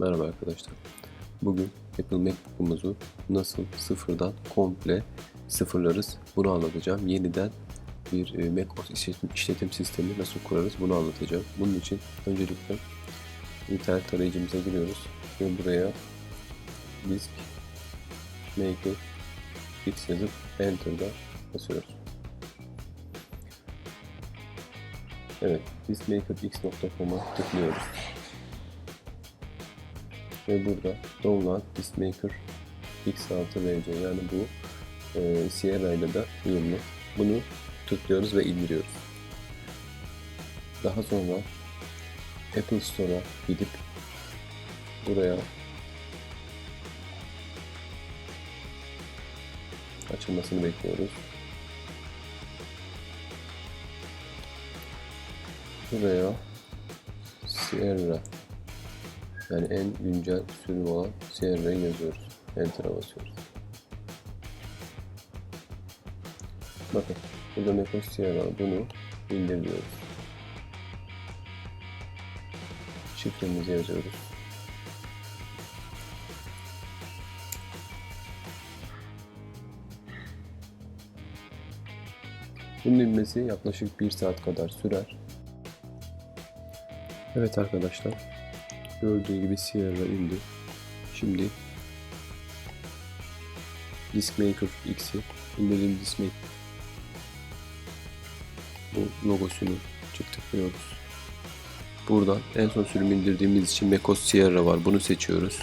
Merhaba arkadaşlar. Bugün Apple MacBook'umuzu nasıl sıfırdan komple sıfırlarız bunu anlatacağım. Yeniden bir e, macOS işletim, işletim sistemi nasıl kurarız bunu anlatacağım. Bunun için öncelikle internet tarayıcımıza giriyoruz ve buraya disk maker x yazıp enter'da basıyoruz. Evet, diskmakerx.com'a tıklıyoruz. Ve burada Download Diskmaker X6VC yani bu e, Sierra ile de uyumlu. Bunu tıklıyoruz ve indiriyoruz. Daha sonra Apple Store'a gidip buraya açılmasını bekliyoruz. Buraya Sierra yani en güncel sürüm olan Sierra'yı yazıyoruz. Enter'a basıyoruz. Bakın burada macOS Sierra bunu indiriyoruz. Şifremizi yazıyoruz. Bunun inmesi yaklaşık 1 saat kadar sürer. Evet arkadaşlar, gördüğü gibi Sierra indi. Şimdi Diskmaker X'i indirdiğim Diskmaker bu logosunu çift tıklıyoruz. Buradan en son sürüm indirdiğimiz için macOS Sierra var. Bunu seçiyoruz.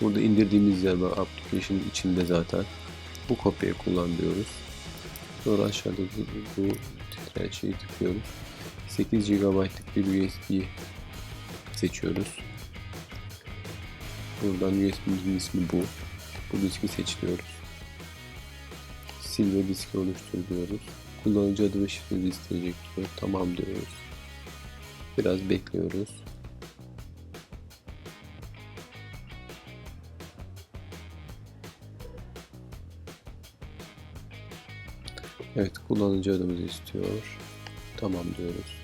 Burada indirdiğimiz yer var. Application'ın içinde zaten. Bu kopyayı kullan diyoruz. Sonra aşağıda bu, bu titreyen şeyi tıklıyoruz. 8 GB'lık bir USB seçiyoruz. Buradan USB'mizin ismi bu. Bu diski seçiyoruz. Sil ve diski oluştur diyoruz. Kullanıcı adı ve şifresi isteyecek diyor. Tamam diyoruz. Biraz bekliyoruz. Evet kullanıcı adımızı istiyor. Tamam diyoruz.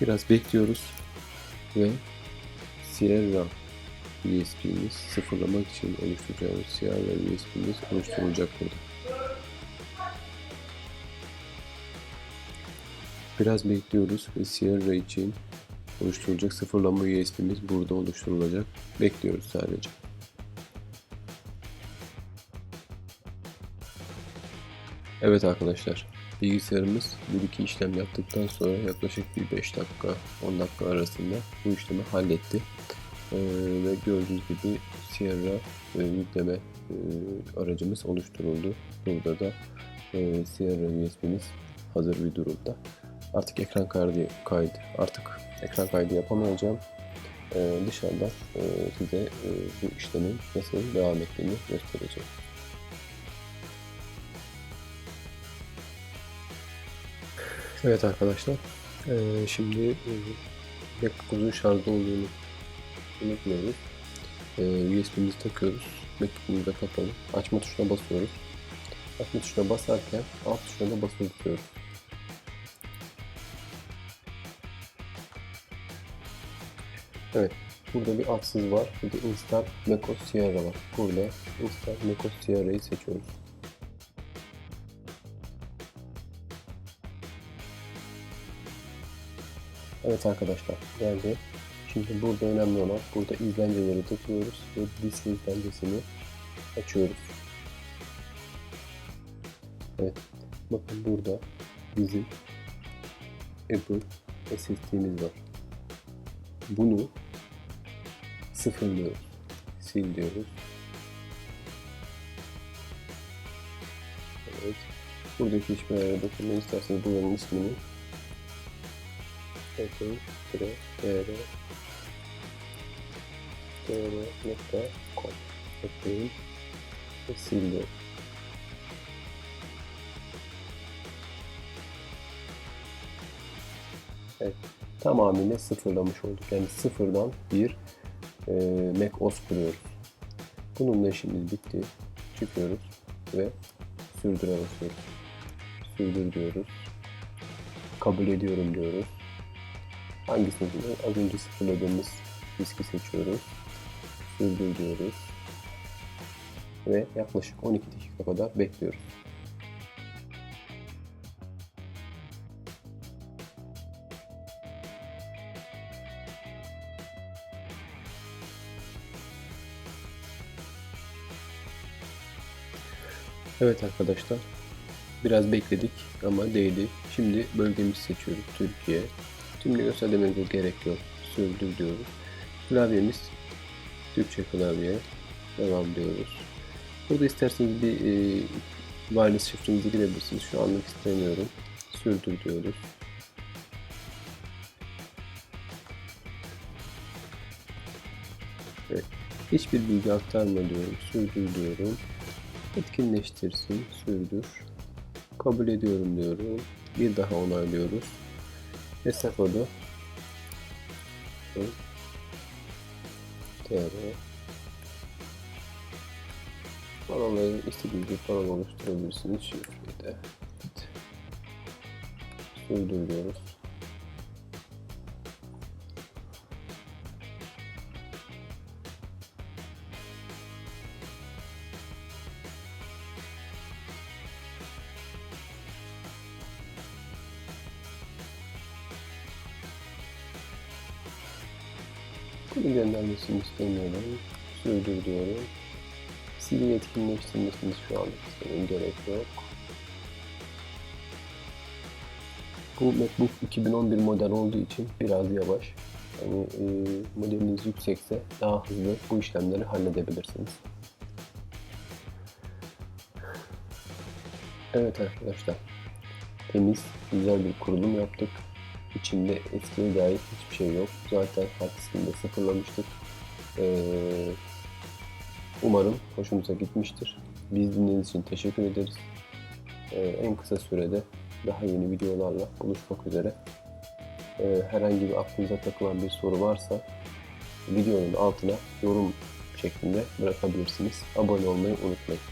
Biraz bekliyoruz ve Sierra USB'miz sıfırlamak için oluşturacağımız Sierra USB'miz oluşturulacak burada. Biraz bekliyoruz ve Sierra için oluşturulacak sıfırlama USB'miz burada oluşturulacak. Bekliyoruz sadece. Evet arkadaşlar, bilgisayarımız bir iki işlem yaptıktan sonra yaklaşık bir 5 dakika 10 dakika arasında bu işlemi halletti. Ee, ve gördüğünüz gibi Sierra e, yükleme e, aracımız oluşturuldu. Burada da e, Sierra USB'miz hazır bir durumda. Artık ekran kaydı, kaydı artık ekran kaydı yapamayacağım. Ee, dışarıda e, size e, bu işlemin nasıl devam ettiğini göstereceğim. Evet arkadaşlar, ee, şimdi e, MacBook'umuzun şarjda olduğunu unutmuyoruz. Ee, USB'mizi takıyoruz. MacBook'umuz da kapalı. Açma tuşuna basıyoruz. Açma tuşuna basarken alt tuşuna da basılı tutuyoruz. Evet, burada bir atsız var. Bir de Install macOS Sierra var. Burada Install macOS Sierra'yı seçiyoruz. Evet arkadaşlar geldi. Şimdi burada önemli olan burada izlenceleri tıklıyoruz ve disk izlencesini açıyoruz. Evet bakın burada bizim Apple SSD'miz var. Bunu sıfırlıyoruz. Sil diyoruz. Evet. Buradaki hiçbir yere dokunmayı isterseniz buranın ismini Apple Pro DR dr.com ekleyin ve sildim. Evet, tamamıyla sıfırlamış olduk. Yani sıfırdan bir e, Mac OS kuruyoruz. Bununla işimiz bitti. Çıkıyoruz ve sürdüre basıyoruz. Sürdür diyoruz. Kabul ediyorum diyoruz. Hangisini az önce sıfırladığımız diski seçiyoruz. Sürdür diyoruz. Ve yaklaşık 12 dakika kadar bekliyoruz. Evet arkadaşlar. Biraz bekledik ama değdi. Şimdi bölgemizi seçiyoruz. Türkiye. Şimdi göstermemize gerek yok. Sürdür diyoruz. Klavyemiz Türkçe klavye. Devam diyoruz. Burada isterseniz bir e, wireless şifrenizi girebilirsiniz. Şu anlık istemiyorum. Sürdür diyoruz. Evet. Hiçbir bilgi aktarma diyorum. Sürdür diyorum. Etkinleştirsin. Sürdür. Kabul ediyorum diyorum. Bir daha onaylıyoruz. Hesap kodu. TR Parolayı istediğiniz parola oluşturabilirsiniz. Şifreyi de sürdür diyoruz. Bunu göndermesini istemiyorum. Sürdür diyorum. Silgi etkinleştirmesini şu an istemiyorum. Gerek yok. Bu MacBook 2011 model olduğu için biraz yavaş. Yani e, modeliniz yüksekse daha hızlı bu işlemleri halledebilirsiniz. Evet arkadaşlar. Temiz, güzel bir kurulum yaptık. İçinde eskiye dair hiçbir şey yok. Zaten de sıfırlamıştık. Ee, umarım hoşumuza gitmiştir. Biz dinlediğiniz için teşekkür ederiz. Ee, en kısa sürede daha yeni videolarla buluşmak üzere. Ee, herhangi bir aklınıza takılan bir soru varsa videonun altına yorum şeklinde bırakabilirsiniz. Abone olmayı unutmayın.